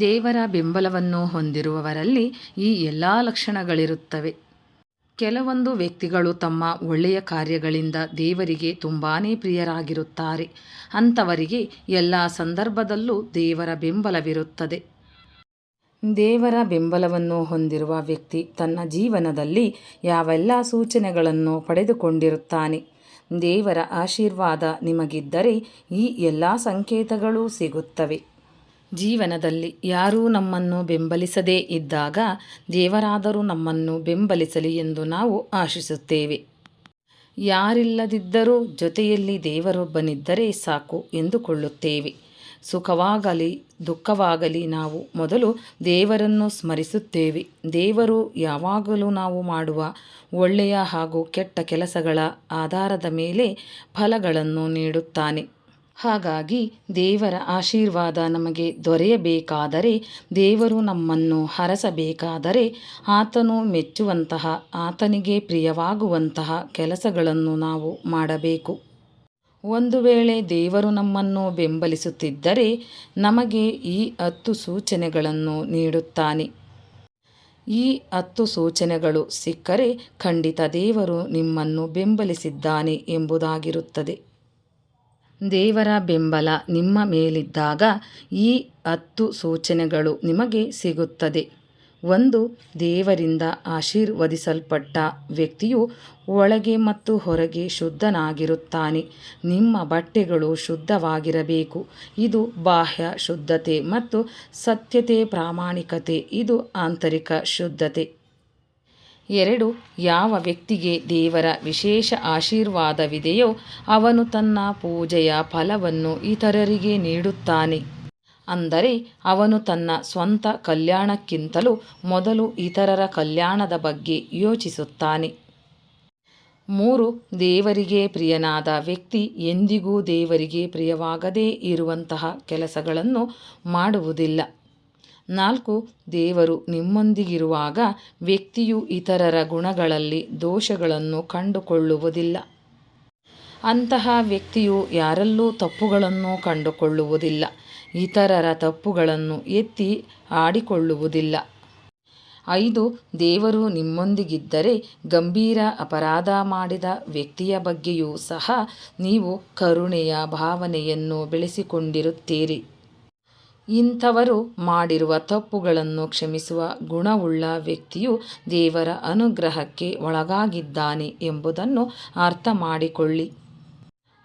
ದೇವರ ಬೆಂಬಲವನ್ನು ಹೊಂದಿರುವವರಲ್ಲಿ ಈ ಎಲ್ಲ ಲಕ್ಷಣಗಳಿರುತ್ತವೆ. ಕೆಲವೊಂದು ವ್ಯಕ್ತಿಗಳು ತಮ್ಮ ಒಳ್ಳೆಯ ಕಾರ್ಯಗಳಿಂದ ದೇವರಿಗೆ ತುಂಬಾ ಪ್ರಿಯರಾಗಿರುತ್ತಾರೆ. ಅಂಥವರಿಗೆ ಎಲ್ಲ ಸಂದರ್ಭದಲ್ಲೂ ದೇವರ ಬೆಂಬಲವಿರುತ್ತದೆ. ದೇವರ ಬೆಂಬಲವನ್ನು ಹೊಂದಿರುವ ವ್ಯಕ್ತಿ ತನ್ನ ಜೀವನದಲ್ಲಿ ಯಾವೆಲ್ಲ ಸೂಚನೆಗಳನ್ನು ಪಡೆದುಕೊಂಡಿರುತ್ತಾನೆ? ದೇವರ ಆಶೀರ್ವಾದ ನಿಮಗಿದ್ದರೆ ಈ ಎಲ್ಲ ಸಂಕೇತಗಳೂ ಸಿಗುತ್ತವೆ. ಜೀವನದಲ್ಲಿ ಯಾರೂ ನಮ್ಮನ್ನು ಬೆಂಬಲಿಸದೇ ಇದ್ದಾಗ ದೇವರಾದರೂ ನಮ್ಮನ್ನು ಬೆಂಬಲಿಸಲಿ ಎಂದು ನಾವು ಆಶಿಸುತ್ತೇವೆ. ಯಾರಿಲ್ಲದಿದ್ದರೂ ಜೊತೆಯಲ್ಲಿ ದೇವರೊಬ್ಬನಿದ್ದರೆ ಸಾಕು ಎಂದುಕೊಳ್ಳುತ್ತೇವೆ. ಸುಖವಾಗಲಿ, ದುಃಖವಾಗಲಿ ನಾವು ಮೊದಲು ದೇವರನ್ನು ಸ್ಮರಿಸುತ್ತೇವೆ. ದೇವರು ಯಾವಾಗಲೂ ನಾವು ಮಾಡುವ ಒಳ್ಳೆಯ ಹಾಗೂ ಕೆಟ್ಟ ಕೆಲಸಗಳ ಆಧಾರದ ಮೇಲೆ ಫಲಗಳನ್ನು ನೀಡುತ್ತಾನೆ. ಹಾಗಾಗಿ ದೇವರ ಆಶೀರ್ವಾದ ನಮಗೆ ದೊರೆಯಬೇಕಾದರೆ, ದೇವರು ನಮ್ಮನ್ನು ಹರಸಬೇಕಾದರೆ, ಆತನು ಮೆಚ್ಚುವಂತಹ, ಆತನಿಗೆ ಪ್ರಿಯವಾಗುವಂತಹ ಕೆಲಸಗಳನ್ನು ನಾವು ಮಾಡಬೇಕು. ಒಂದು ವೇಳೆ ದೇವರು ನಮ್ಮನ್ನು ಬೆಂಬಲಿಸುತ್ತಿದ್ದರೆ, ನಮಗೆ ಈ ಹತ್ತು ಸೂಚನೆಗಳನ್ನು ನೀಡುತ್ತಾನೆ. ಈ ಹತ್ತು ಸೂಚನೆಗಳು ಸಿಕ್ಕರೆ ಖಂಡಿತ ದೇವರು ನಿಮ್ಮನ್ನು ಬೆಂಬಲಿಸಿದ್ದಾನೆ ಎಂಬುದಾಗಿರುತ್ತದೆ. ದೇವರ ಬೆಂಬಲ ನಿಮ್ಮ ಮೇಲಿದ್ದಾಗ ಈ ಹತ್ತು ಸೂಚನೆಗಳು ನಿಮಗೆ ಸಿಗುತ್ತದೆ. ಒಂದು, ದೇವರಿಂದ ಆಶೀರ್ವದಿಸಲ್ಪಟ್ಟ ವ್ಯಕ್ತಿಯು ಒಳಗೆ ಮತ್ತು ಹೊರಗೆ ಶುದ್ಧನಾಗಿರುತ್ತಾನೆ. ನಿಮ್ಮ ಬಟ್ಟೆಗಳು ಶುದ್ಧವಾಗಿರಬೇಕು. ಇದು ಬಾಹ್ಯ ಶುದ್ಧತೆ ಮತ್ತು ಸತ್ಯತೆ ಪ್ರಾಮಾಣಿಕತೆ. ಇದು ಆಂತರಿಕ ಶುದ್ಧತೆ. ಎರಡು, ಯಾವ ವ್ಯಕ್ತಿಗೆ ದೇವರ ವಿಶೇಷ ಆಶೀರ್ವಾದವಿದೆಯೋ ಅವನು ತನ್ನ ಪೂಜೆಯ ಫಲವನ್ನು ಇತರರಿಗೆ ನೀಡುತ್ತಾನೆ. ಅಂದರೆ, ಅವನು ತನ್ನ ಸ್ವಂತ ಕಲ್ಯಾಣಕ್ಕಿಂತಲೂ ಮೊದಲು ಇತರರ ಕಲ್ಯಾಣದ ಬಗ್ಗೆ ಯೋಚಿಸುತ್ತಾನೆ. ಮೂರು, ದೇವರಿಗೆ ಪ್ರಿಯನಾದ ವ್ಯಕ್ತಿ ಎಂದಿಗೂ ದೇವರಿಗೆ ಪ್ರಿಯವಾಗದೇ ಇರುವಂತಹ ಕೆಲಸಗಳನ್ನು ಮಾಡುವುದಿಲ್ಲ. ನಾಲ್ಕು, ದೇವರು ನಿಮ್ಮೊಂದಿಗಿರುವಾಗ ವ್ಯಕ್ತಿಯು ಇತರರ ಗುಣಗಳಲ್ಲಿ ದೋಷಗಳನ್ನು ಕಂಡುಕೊಳ್ಳುವುದಿಲ್ಲ. ಅಂತಹ ವ್ಯಕ್ತಿಯು ಯಾರಲ್ಲೂ ತಪ್ಪುಗಳನ್ನು ಕಂಡುಕೊಳ್ಳುವುದಿಲ್ಲ. ಇತರರ ತಪ್ಪುಗಳನ್ನು ಎತ್ತಿ ಆಡಿಕೊಳ್ಳುವುದಿಲ್ಲ. ಐದು, ದೇವರು ನಿಮ್ಮೊಂದಿಗಿದ್ದರೆ ಗಂಭೀರ ಅಪರಾಧ ಮಾಡಿದ ವ್ಯಕ್ತಿಯ ಬಗ್ಗೆಯೂ ಸಹ ನೀವು ಕರುಣೆಯ ಭಾವನೆಯನ್ನು ಬೆಳೆಸಿಕೊಂಡಿರುತ್ತೀರಿ. ಇಂಥವರು ಮಾಡಿರುವ ತಪ್ಪುಗಳನ್ನು ಕ್ಷಮಿಸುವ ಗುಣವುಳ್ಳ ವ್ಯಕ್ತಿಯು ದೇವರ ಅನುಗ್ರಹಕ್ಕೆ ಒಳಗಾಗಿದ್ದಾನೆ ಎಂಬುದನ್ನು ಅರ್ಥ ಮಾಡಿಕೊಳ್ಳಿ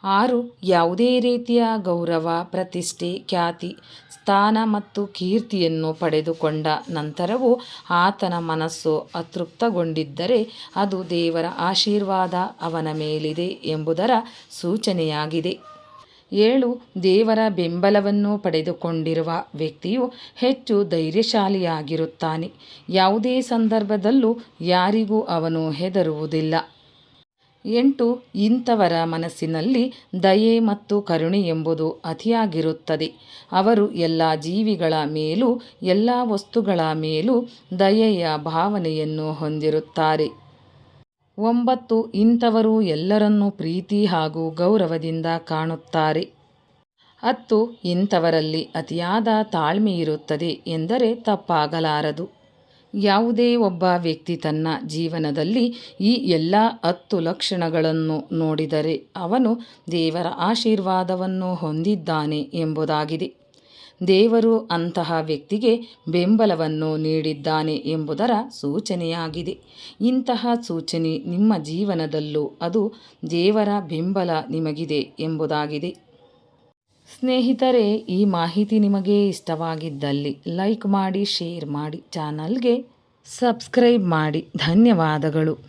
ಆರು, ಯಾವುದೇ ರೀತಿಯ ಗೌರವ, ಪ್ರತಿಷ್ಠೆ, ಖ್ಯಾತಿ, ಸ್ಥಾನ ಮತ್ತು ಕೀರ್ತಿಯನ್ನು ಪಡೆದುಕೊಂಡ ನಂತರವೂ ಆತನ ಮನಸ್ಸು ಅತೃಪ್ತಗೊಂಡಿದ್ದರೆ ಅದು ದೇವರ ಆಶೀರ್ವಾದ ಅವನ ಮೇಲಿದೆ ಎಂಬುದರ ಸೂಚನೆಯಾಗಿದೆ. ಏಳು, ದೇವರ ಬೆಂಬಲವನ್ನು ಪಡೆದುಕೊಂಡಿರುವ ವ್ಯಕ್ತಿಯು ಹೆಚ್ಚು ಧೈರ್ಯಶಾಲಿಯಾಗಿರುತ್ತಾನೆ. ಯಾವುದೇ ಸಂದರ್ಭದಲ್ಲೂ ಯಾರಿಗೂ ಅವನು ಹೆದರುವುದಿಲ್ಲ. ಎಂಟು, ಇಂಥವರ ಮನಸ್ಸಿನಲ್ಲಿ ದಯೆ ಮತ್ತು ಕರುಣೆ ಎಂಬುದು ಅತಿಯಾಗಿರುತ್ತದೆ. ಅವರು ಎಲ್ಲ ಜೀವಿಗಳ ಮೇಲೂ, ಎಲ್ಲ ವಸ್ತುಗಳ ಮೇಲೂ ದಯೆಯ ಭಾವನೆಯನ್ನು ಹೊಂದಿರುತ್ತಾರೆ. ಒಂಬತ್ತು ಇಂಥವರು ಎಲ್ಲರನ್ನೂ ಪ್ರೀತಿ ಹಾಗೂ ಗೌರವದಿಂದ ಕಾಣುತ್ತಾರೆ. ಹತ್ತು ಇಂಥವರಲ್ಲಿ ಅತಿಯಾದ ತಾಳ್ಮೆಯಿರುತ್ತದೆ ಎಂದರೆ ತಪ್ಪಾಗಲಾರದು. ಯಾವುದೇ ಒಬ್ಬ ವ್ಯಕ್ತಿ ತನ್ನ ಜೀವನದಲ್ಲಿ ಈ ಎಲ್ಲ ಹತ್ತು ಲಕ್ಷಣಗಳನ್ನು ನೋಡಿದರೆ ಅವನು ದೇವರ ಆಶೀರ್ವಾದವನ್ನು ಹೊಂದಿದ್ದಾನೆ ಎಂಬುದಾಗಿದೆ. ದೇವರು ಅಂತಹ ವ್ಯಕ್ತಿಗೆ ಬೆಂಬಲವನ್ನು ನೀಡಿದ್ದಾನೆ ಎಂಬುದರ ಸೂಚನೆಯಾಗಿದೆ. ಇಂತಹ ಸೂಚನೆ ನಿಮ್ಮ ಜೀವನದಲ್ಲೂ ಅದು ದೇವರ ಬೆಂಬಲ ನಿಮಗಿದೆ ಎಂಬುದಾಗಿದೆ. ಸ್ನೇಹಿತರೆ, ಈ ಮಾಹಿತಿ ನಿಮಗೆ ಇಷ್ಟವಾಗಿದ್ದಲ್ಲಿ ಲೈಕ್ ಮಾಡಿ, ಶೇರ್ ಮಾಡಿ, ಚಾನಲ್ಗೆ ಸಬ್ಸ್ಕ್ರೈಬ್ ಮಾಡಿ. ಧನ್ಯವಾದಗಳು.